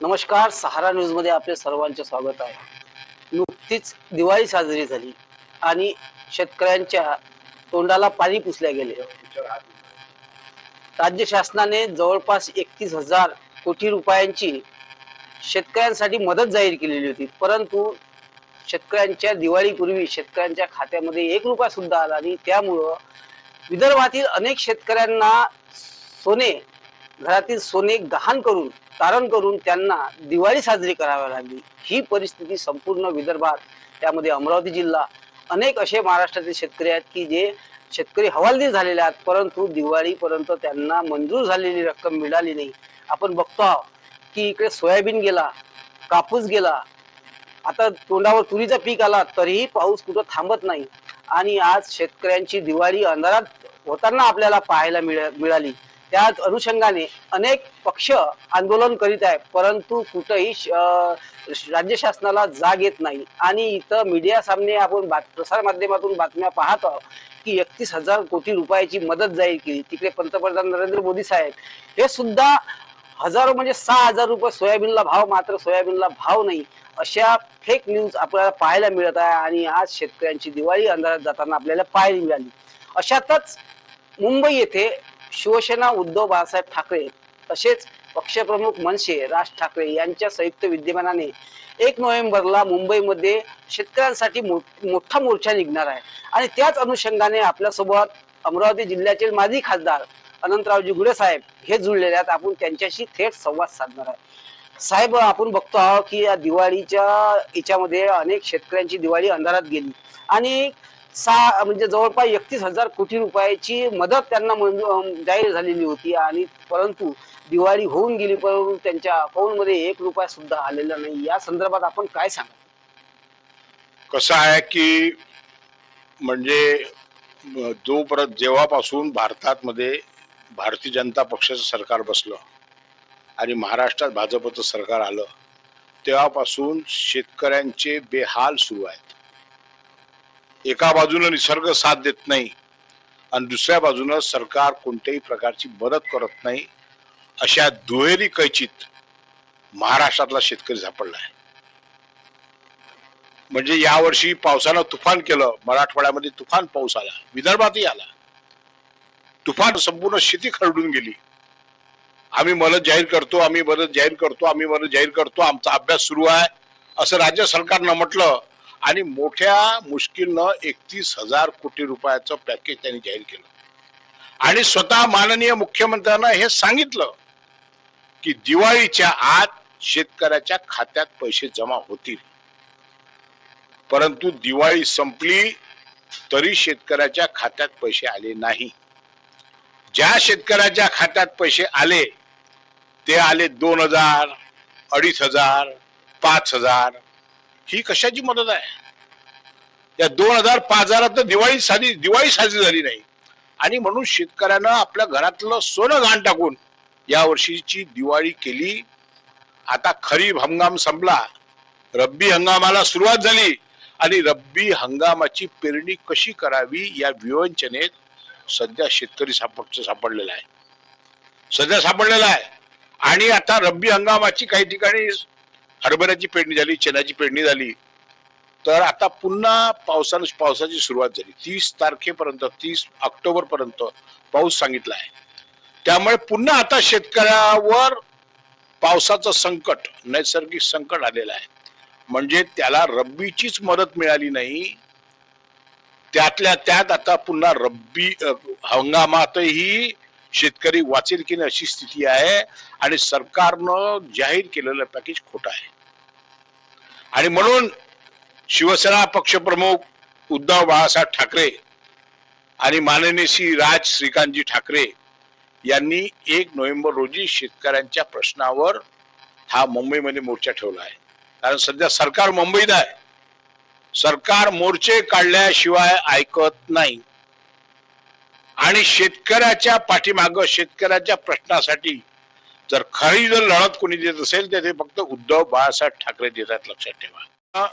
नमस्कार सहारा न्यूजमध्ये आपले सर्वांचे स्वागत आहे. नुकतीच दिवाळी साजरी झाली आणि शेतकऱ्यांच्या तोंडाला पाणी पुसल्या गेले. राज्य शासनाने जवळपास एकतीस हजार कोटी रुपयांची शेतकऱ्यांसाठी मदत जाहीर केलेली होती. परंतु शेतकऱ्यांच्या दिवाळीपूर्वी शेतकऱ्यांच्या खात्यामध्ये एक रुपया सुद्धा आला आणि त्यामुळं विदर्भातील अनेक शेतकऱ्यांना सोने घरातील सोने गहाण करून तारण करून त्यांना दिवाळी साजरी करावी लागली. ही परिस्थिती संपूर्ण विदर्भात त्यामध्ये अमरावती जिल्हा अनेक असे महाराष्ट्रातील शेतकरी आहेत की जे शेतकरी हवालदिल झालेले आहेत परंतु दिवाळीपर्यंत त्यांना मंजूर झालेली रक्कम मिळाली नाही. आपण बघतो आहोत की इकडे सोयाबीन गेला कापूस गेला आता तोंडावर तुरीचा पीक आला तरीही पाऊस कुठं थांबत नाही. आणि आज शेतकऱ्यांची दिवाळी अंधारात होताना आपल्याला पाहायला मिळ मिळाली. त्याच अनुषंगाने अनेक पक्ष आंदोलन करीत आहे परंतु कुठंही श- राज्य शासनाला जाग येत नाही. आणि इथं मीडिया सामने आपण बात प्रसार माध्यमातून बातम्या पाहत आहोत की एकतीस हजार कोटी रुपयाची मदत जाहीर केली. तिकडे पंतप्रधान नरेंद्र मोदी साहेब हे सुद्धा हजारो म्हणजे सहा हजार रुपये सोयाबीनला भाव मात्र सोयाबीनला भाव नाही. अशा फेक न्यूज आपल्याला पाहायला मिळत आहे आणि आज शेतकऱ्यांची दिवाळी अंधारात जाताना आपल्याला पाहायला मिळाली. अशातच मुंबई येथे शिवसेना उद्धव बाळासाहेब ठाकरे तसेच पक्षप्रमुख मनसे राज ठाकरे यांच्या संयुक्त विद्यमानाने एक नोव्हेंबरला मुंबईमध्ये शेतकऱ्यांसाठी मोठा मोर्चा निघणार आहे. आणि त्याच अनुषंगाने आपल्यासोबत अमरावती जिल्ह्याचे माजी खासदार अनंतरावजी गुडे साहेब हे जुळलेले आहेत. आपण त्यांच्याशी थेट संवाद साधणार आहे. साहेब आपण बघतो आहोत की या दिवाळीच्या याच्यामध्ये अनेक शेतकऱ्यांची दिवाळी अंधारात गेली. आणि सहा म्हणजे जवळपास एकतीस हजार कोटी रुपयाची मदत त्यांना जाहीर झालेली होती आणि परंतु दिवाळी होऊन गेली परंतु त्यांच्या अकाउंटमध्ये एक रुपया सुद्धा आलेला नाही. या संदर्भात आपण काय सांगा कसं आहे की म्हणजे जो परत जेव्हापासून भारतात मध्ये भारतीय जनता पक्षाचं सरकार बसलं आणि महाराष्ट्रात भाजपचं सरकार आलं तेव्हापासून शेतकऱ्यांचे बेहाल सुरू आहेत. एका बाजूनं निसर्ग साथ देत नाही आणि दुसऱ्या बाजूनं सरकार कोणत्याही प्रकारची मदत करत नाही अशा दुहेरी कैचित महाराष्ट्रातला शेतकरी सापडला आहे म्हणजे यावर्षी पावसानं तुफान केलं मराठवाड्यामध्ये तुफान पाऊस आला विदर्भातही आला. तुफान संपूर्ण शेती खरडून गेली. आम्ही मदत जाहीर करतो आम्ही मदत जाहीर करतो आम्ही मदत जाहीर करतो आमचा अभ्यास सुरू आहे. असं राज्य सरकारनं म्हटलं आणि मोठ्या मुश्किलनं एकतीस हजार कोटी रुपयाचं पॅकेज त्यांनी जाहीर केलं. आणि स्वतः माननीय मुख्यमंत्र्यांना हे सांगितलं की दिवाळीच्या आत शेतकऱ्याच्या खात्यात पैसे जमा होतील. परंतु दिवाळी संपली तरी शेतकऱ्याच्या खात्यात पैसे आले नाही. ज्या शेतकऱ्याच्या खात्यात पैसे आले ते आले दोन हजार अडीच हजार पाच हजार ही कशाची मदत आहे? या दोन हजार पाच हजारात तर दिवाळी साधी दिवाळी साजरी झाली नाही. आणि म्हणून शेतकऱ्यानं आपल्या घरातलं सोनं घाण टाकून या वर्षीची दिवाळी केली. आता खरीप हंगाम संपला. रब्बी हंगामाला सुरुवात झाली. आणि रब्बी हंगामाची पेरणी कशी करावी या विवंचनेत सध्या शेतकरी सापड सापडलेला आहे. सध्या सापडलेला आहे. आणि आता रब्बी हंगामाची काही ठिकाणी हरभऱ्याची पेरणी झाली चण्याची पेरणी झाली. तर आता पुन्हा पावसानं पावसाची सुरुवात झाली. तीस तारखेपर्यंत तीस ऑक्टोबर पर्यंत पाऊस सांगितला आहे. त्यामुळे पुन्हा आता शेतकऱ्यावर पावसाचं संकट नैसर्गिक संकट आलेलं आहे. म्हणजे त्याला रब्बीचीच मदत मिळाली नाही. त्यातल्या त्यात आता पुन्हा रब्बी हंगामातही शेतकरी वाचेल की नाही अशी स्थिती आहे आणि सरकारनं जाहीर केलेलं पॅकेज खोटं आहे. आणि म्हणून शिवसेना पक्षप्रमुख उद्धव बाळासाहेब ठाकरे आणि माननीय श्री राज श्रीकांतजी ठाकरे यांनी एक नोव्हेंबर रोजी शेतकऱ्यांच्या प्रश्नावर हा मुंबईमध्ये मोर्चा ठेवला आहे. कारण सध्या सरकार मुंबईत आहे. सरकार मोर्चे काढल्याशिवाय ऐकत नाही. आणि शेतकऱ्याच्या पाठीमाग शेतकऱ्याच्या प्रश्नासाठी जर खरी जर लढत कोणी देत असेल तर ते फक्त उद्धव बाळासाहेब ठाकरे देत आहेत लक्षात ठेवा.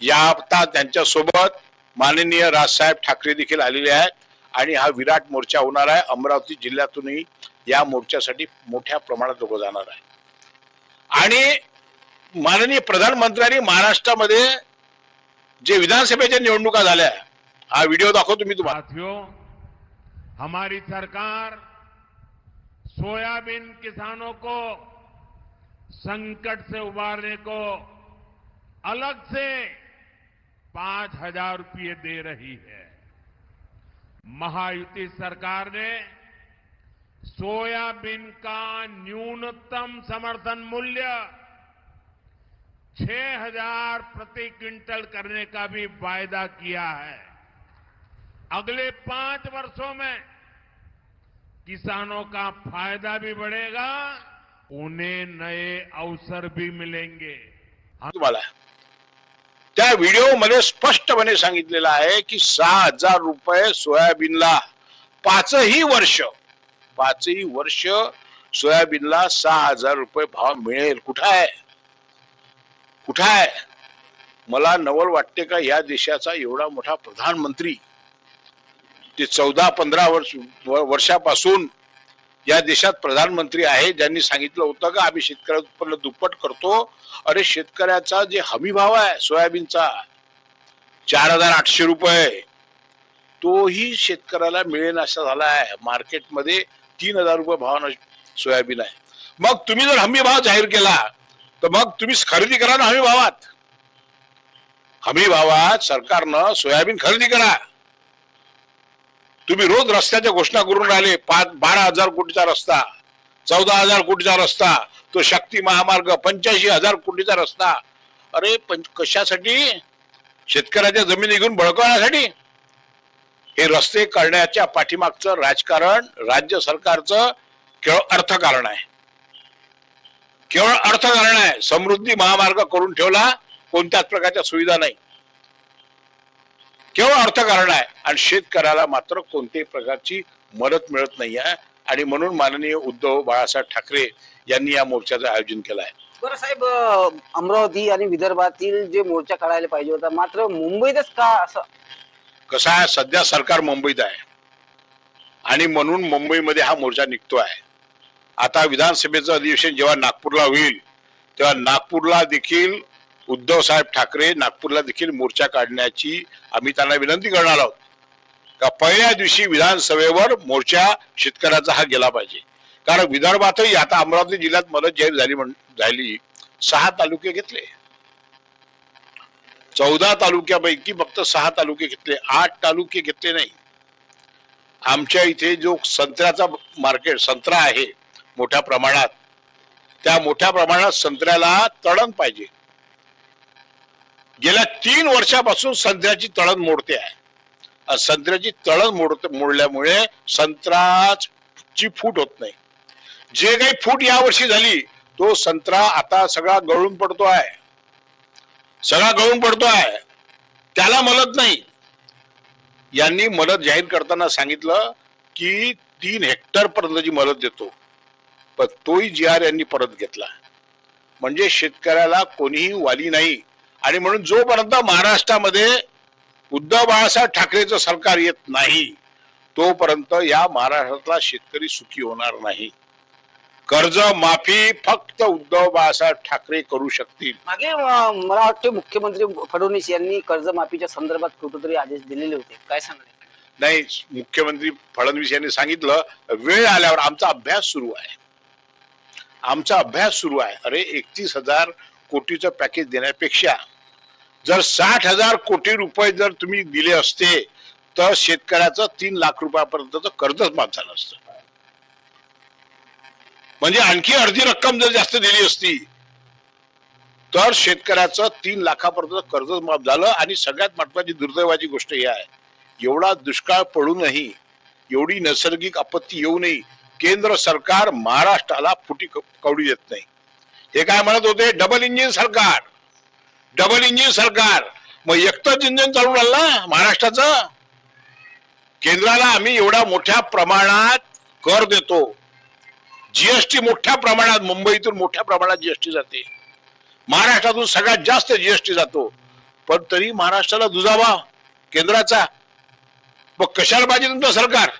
या आता त्यांच्यासोबत माननीय राजसाहेब ठाकरे देखील आलेले आहेत आणि हा विराट मोर्चा होणार आहे. अमरावती जिल्ह्यातूनही या मोर्चासाठी मोठ्या प्रमाणात लोक जाणार आहे आणि माननीय प्रधानमंत्र्यांनी महाराष्ट्रामध्ये जे विधानसभेच्या निवडणुका झाल्या हा व्हिडिओ दाखवतो मी तुम्हाला. हमारी सरकार सोयाबीन किसानों को संकट से उबारने को अलग से पाँच हज़ार रुपये दे रही है। महायुति सरकार ने सोयाबीन का न्यूनतम समर्थन मूल्य छह हज़ार प्रति क्विंटल करने का भी वायदा किया है। अगले पाँच वर्षों में किसानों का फ़ायदा भी बढ़ेगा, उन्हें नए अवसर भी मिलेंगे। तुम्हाला त्या व्हिडिओमध्ये स्पष्टपणे सांगितलेलं आहे की सहा हज़ार रुपये सोयाबीनला पाचही वर्ष पाचही वर्ष सोयाबीनला सहा हज़ार रुपये भाव मिळेल। कुठं आहे? कुठं आहे? मला नवल वाटते का या देशाचा एवढा मोठा प्रधानमंत्री ते चौदा पंधरा वर्ष वर्षापासून या देशात प्रधानमंत्री आहे. ज्यांनी सांगितलं होतं का आम्ही शेतकऱ्या उत्पन्न दुप्पट करतो. अरे शेतकऱ्याचा जे हमी भाव आहे सोयाबीनचा चार हजार आठशे रुपये. तोही शेतकऱ्याला मिळेल असा झाला आहे. मार्केटमध्ये तीन हजार रुपये भावानं सोयाबीन आहे. मग तुम्ही जर हमी भाव जाहीर केला तर मग तुम्ही खरेदी करा ना हमी भावात हमी भावात सरकारनं सोयाबीन खरेदी करा. तुम्ही रोज रस्त्याच्या घोषणा करून राहिले. पाच बारा हजार कोटीचा रस्ता चौदा हजार कोटीचा रस्ता तो शक्ती महामार्ग पंच्याऐंशी हजार कोटीचा रस्ता. अरे पंच कशासाठी? शेतकऱ्याच्या जमिनी घेऊन बळकवण्यासाठी? हे रस्ते करण्याच्या पाठीमागचं राजकारण राज्य सरकारचं केवळ अर्थकारण आहे. केवळ अर्थकारण आहे. समृद्धी महामार्ग करून ठेवला कोणत्याच प्रकारच्या सुविधा नाही. केवळ अर्थकारण आहे. आणि शेतकऱ्याला मात्र कोणत्याही प्रकारची मदत मिळत नाही आहे. आणि म्हणून माननीय उद्धव बाळासाहेब ठाकरे यांनी या मोर्चाचं आयोजन केलं आहे. बरं साहेब अमरावती आणि विदर्भातील जे मोर्चा काढायला पाहिजे होता मात्र मुंबईतच का असं? कसं आहे सध्या सरकार मुंबईत आहे. आणि म्हणून मुंबईमध्ये हा मोर्चा निघतो आहे. आता विधानसभेचं अधिवेशन जेव्हा नागपूरला होईल तेव्हा नागपूरला देखील उद्धव साहेब ठाकरे नागपूरला देखील मोर्चा काढण्याची आम्ही त्यांना विनंती करणार आहोत का पहिल्या दिवशी विधानसभेवर मोर्चा शेतकऱ्याचा हा गेला पाहिजे. कारण विदर्भातही आता अमरावती जिल्ह्यात मदत जाहीर झाली म्हण झाली. सहा तालुके घेतले. चौदा तालुक्यापैकी फक्त सहा तालुके घेतले. आठ तालुके घेतले नाही. आमच्या इथे जो संत्र्याचा मार्केट संत्रा आहे मोठ्या प्रमाणात. त्या मोठ्या प्रमाणात संत्र्याला तळण पाहिजे. गेल्या तीन वर्षापासून संत्र्याची तळण मोडते आहे. संत्र्याची तळण मोडत मोडल्यामुळे संत्राची फूट होत नाही. जे काही फूट या वर्षी झाली तो संत्रा आता सगळा गळून पडतो आहे. सगळा गळून पडतो आहे. त्याला मदत नाही. यांनी मदत जाहीर करताना सांगितलं की तीन हेक्टर पर्यंतची मदत देतो पण तोही जी आर यांनी परत घेतला. म्हणजे शेतकऱ्याला कोणीही वाली नाही. आणि म्हणून जोपर्यंत महाराष्ट्रामध्ये उद्धव बाळासाहेब ठाकरेचं सरकार येत नाही तोपर्यंत या महाराष्ट्रातला शेतकरी सुखी होणार नाही. कर्ज माफी फक्त उद्धव बाळासाहेब ठाकरे करू शकतील. मागे अं, मला वाटतं मुख्यमंत्री फडणवीस यांनी कर्जमाफीच्या संदर्भात कुठेतरी आदेश दिलेले होते. काय सांगणार नाही मुख्यमंत्री फडणवीस यांनी सांगितलं वेळ आल्यावर आमचा अभ्यास सुरू आहे. आमचा अभ्यास सुरू आहे. अरे एकतीस हजार कोटीचं पॅकेज देण्यापेक्षा जर साठ हजार कोटी रुपये जर तुम्ही दिले असते तर शेतकऱ्याचं तीन लाख रुपयापर्यंत कर्जच माफ झालं असतं. म्हणजे आणखी अर्धी रक्कम जर जास्त दिली असती तर शेतकऱ्याचं तीन लाखापर्यंत कर्ज माफ झालं. आणि सगळ्यात महत्वाची दुर्दैवाची गोष्ट ही आहे एवढा दुष्काळ पडूनही एवढी नैसर्गिक आपत्ती येऊनही केंद्र सरकार महाराष्ट्राला फुटी कवडी देत नाही. हे काय म्हणत होते? डबल इंजिन सरकार. डबल इंजिन सरकार. मग एकटंच इंजिन चालू राहिलं ना महाराष्ट्राचं. केंद्राला आम्ही एवढ्या मोठ्या प्रमाणात कर देतो. जीएसटी मोठ्या प्रमाणात मुंबईतून मोठ्या प्रमाणात जीएसटी जाते. महाराष्ट्रातून सगळ्यात जास्त जीएसटी जातो. पण तरी महाराष्ट्राला दुजावा केंद्राचा. मग कशाला पाहिजे तुमचं सरकार?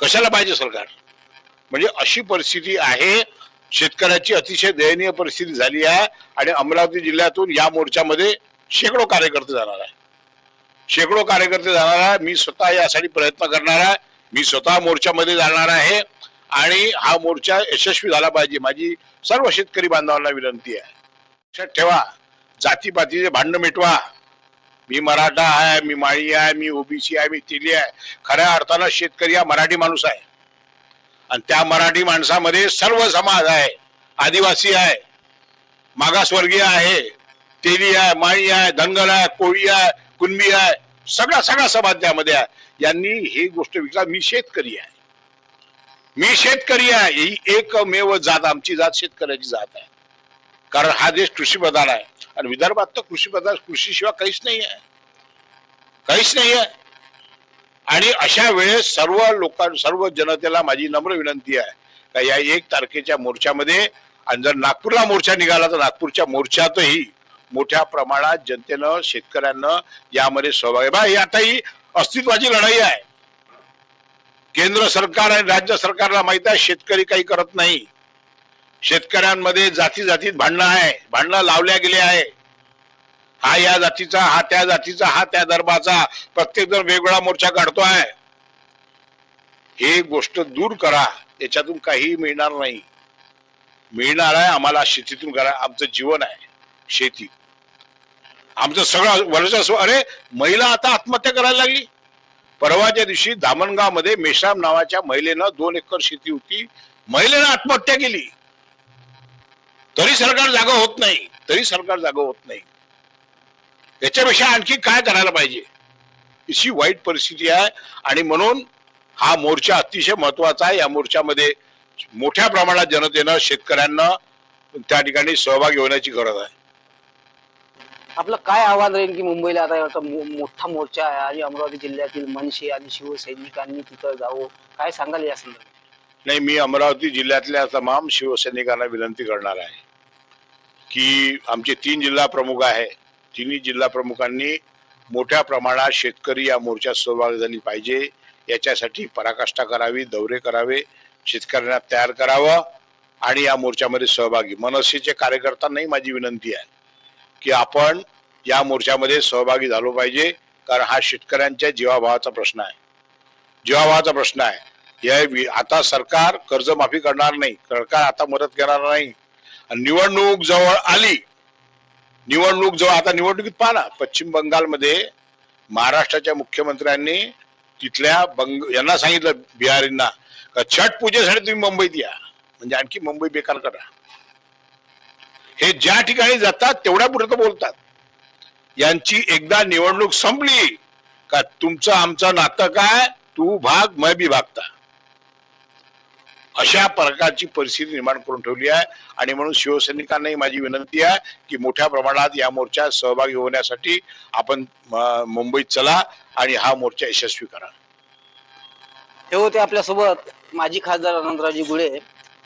कशाला पाहिजे सरकार? म्हणजे अशी परिस्थिती आहे शेतकऱ्याची अतिशय दयनीय परिस्थिती झाली आहे आणि अमरावती जिल्ह्यातून या मोर्चामध्ये शेकडो कार्यकर्ते जाणार आहे शेकडो कार्यकर्ते जाणार आहे मी स्वतः यासाठी प्रयत्न करणार आहे. मी स्वतः मोर्चामध्ये जाणार आहे आणि हा मोर्चा यशस्वी झाला पाहिजे. माझी सर्व शेतकरी बांधवांना विनंती आहे. लक्षात ठेवा जातीपातीचे भांडण मिटवा. मी मराठा आहे मी माळी आहे मी ओबीसी आहे मी तेली आहे. खऱ्या अर्थानं शेतकरी हा मराठी माणूस आहे. आणि त्या मराठी माणसामध्ये सर्व समाज आहे आदिवासी आहे मागासवर्गीय आहे तेली आहे माळी आहे धनगर आहे कोळी आहे कुणबी आहे सगळा सगळा समाज त्यामध्ये आहे. यांनी ही गोष्ट विचार मी शेतकरी आहे. मी शेतकरी आहे. ही एकमेव जात आमची जात शेतकऱ्याची जात आहे. कारण हा देश कृषीप्रधान आहे. आणि विदर्भात तर कृषीप्रधान कृषीशिवाय काहीच नाही आहे. काहीच नाही आहे. आणि अशा वेळेस सर्व लोकां सर्व जनतेला माझी नम्र विनंती आहे का या एक तारखेच्या मोर्चामध्ये आणि जर नागपूरला मोर्चा निघाला तर नागपूरच्या मोर्चातही मोठ्या प्रमाणात जनतेनं शेतकऱ्यांना यामध्ये सहभागी बा ही आता ही अस्तित्वाची लढाई आहे. केंद्र सरकार आणि राज्य सरकारला माहीत आहे शेतकरी काही करत नाही. शेतकऱ्यांमध्ये जाती जातीत भांडणं आहे. भांडणं लावल्या गेले आहे हा या जातीचा हा त्या जातीचा हा त्या धर्माचा प्रत्येक जण वेगवेगळा मोर्चा काढतो आहे हे गोष्ट दूर करा याच्यातून काही मिळणार नाही. मिळणार आहे आम्हाला शेतीतून करा आमचं जीवन आहे शेती. आमचं सगळं वर्चस्व अरे महिला आता आत्महत्या करायला लागली. परवाच्या दिवशी दामणगावमध्ये मेश्राम नावाच्या महिलेनं दोन एकर शेती होती. महिलेनं आत्महत्या केली. तरी सरकार जागा होत नाही तरी सरकार जागा होत नाही. याच्यापेक्षा आणखी काय करायला पाहिजे? अशी वाईट परिस्थिती आहे. आणि म्हणून हा मोर्चा अतिशय महत्त्वाचा आहे. या मोर्चामध्ये मोठ्या प्रमाणात जनतेनं शेतकऱ्यांना त्या ठिकाणी सहभागी होण्याची गरज आहे. आपलं काय आव्हान राहील की मुंबईला आता मोठा मोर्चा आहे आणि अमरावती जिल्ह्यातील मनसे आणि शिवसैनिकांनी तिथं जावं? काय सांगाल या संदर्भात? नाही मी अमरावती जिल्ह्यातल्या तमाम शिवसैनिकांना विनंती करणार आहे की आमचे तीन जिल्हा प्रमुख आहे. तिन्ही जिल्हा प्रमुखांनी मोठ्या प्रमाणात शेतकरी या मोर्चात सहभागी झाली पाहिजे. याच्यासाठी पराकाष्ठा करावी दौरे करावे शेतकऱ्यांना तयार करावं आणि या मोर्चामध्ये सहभागी. मनसेचे कार्यकर्त्यांनाही माझी विनंती आहे की आपण या मोर्चामध्ये सहभागी झालो पाहिजे कारण हा शेतकऱ्यांच्या जीवाभावाचा प्रश्न आहे. जीवाभावाचा प्रश्न आहे. या आता सरकार कर्जमाफी करणार नाही. सरकार आता मदत करणार नाही. आणि निवडणूक जवळ आली निवडणूक जवळ आता निवडणुकीत पाहा ना पश्चिम बंगालमध्ये महाराष्ट्राच्या मुख्यमंत्र्यांनी तिथल्या बंग यांना सांगितलं बिहारींना का छठ पूजेसाठी तुम्ही मुंबईत या. म्हणजे आणखी मुंबई बेकार करा. हे ज्या ठिकाणी जातात तेवढ्या पुरतं बोलतात. यांची एकदा निवडणूक संपली का तुमचं आमचं नातं काय? तू भाग मैं बी भागता. अशा प्रकारची परिस्थिती निर्माण करून ठेवली आहे. आणि म्हणून शिवसैनिकांनाही माझी विनंती आहे की मोठ्या प्रमाणात या मोर्चात सहभागी होण्यासाठी आपण मुंबईत चला आणि हा मोर्चा यशस्वी करा. हे होते आपल्यासोबत माजी खासदार अनंतराजी गुळे.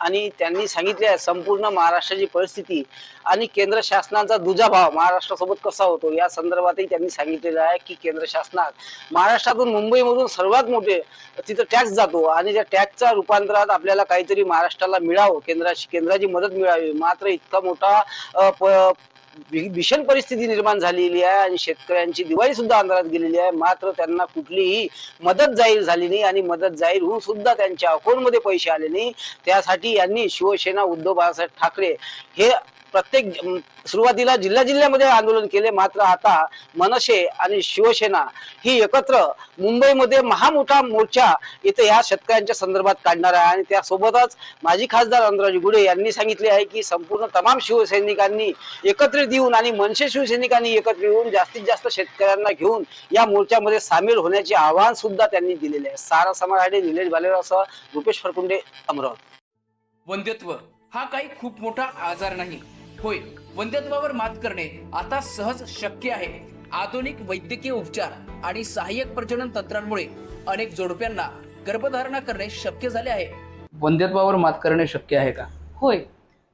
आणि त्यांनी सांगितले आहे संपूर्ण महाराष्ट्राची परिस्थिती आणि केंद्र शासनाचा दुजाभाव महाराष्ट्रासोबत कसा होतो या संदर्भातही त्यांनी सांगितलेलं आहे की केंद्र शासनात महाराष्ट्रातून मुंबईमधून सर्वात मोठे तिथं टॅक्स जातो आणि त्या टॅक्सच्या रूपांतरात आपल्याला काहीतरी महाराष्ट्राला मिळावं केंद्राची केंद्राची मदत मिळावी. मात्र इतका मोठा प- भीषण परिस्थिती निर्माण झालेली आहे आणि शेतकऱ्यांची दिवाळी सुद्धा अंधारात गेलेली आहे. मात्र त्यांना कुठलीही मदत जाहीर झाली नाही आणि मदत जाहीर होऊन सुद्धा त्यांच्या अकाउंटमध्ये पैसे आले नाही. त्यासाठी यांनी शिवसेना उद्धव बाळासाहेब ठाकरे हे प्रत्येक सुरुवातीला जिल्हा जिल्ह्यामध्ये आंदोलन केले. मात्र आता मनसे आणि शिवसेना ही एकत्र मुंबईमध्ये महामोठा मोर्चा इथे या शेतकऱ्यांच्या संदर्भात काढणार आहे. आणि त्यासोबतच माजी खासदार अनुराज गुडे यांनी सांगितले आहे की संपूर्ण तमाम शिवसैनिकांनी एकत्रित येऊन आणि मनसे शिवसैनिकांनी एकत्र येऊन जास्तीत जास्त शेतकऱ्यांना घेऊन या मोर्चामध्ये सामील होण्याचे आवाहन सुद्धा त्यांनी दिलेले आहे. सारा समाज निलेश बालेरावसह रुपेश फरकुंडे अमरावती. वंध्यत्व हा काही खूप मोठा आजार नाही. होय वंध्यत्वावर मात करणे आता सहज शक्य आहे. आधुनिक वैद्यकीय उपचार आणि सहाय्यक प्रजनन तंत्रांमुळे अनेक जोडप्यांना गर्भधारणा करणे शक्य झाले आहे. वंध्यत्वावर मात करणे शक्य आहे का? होय.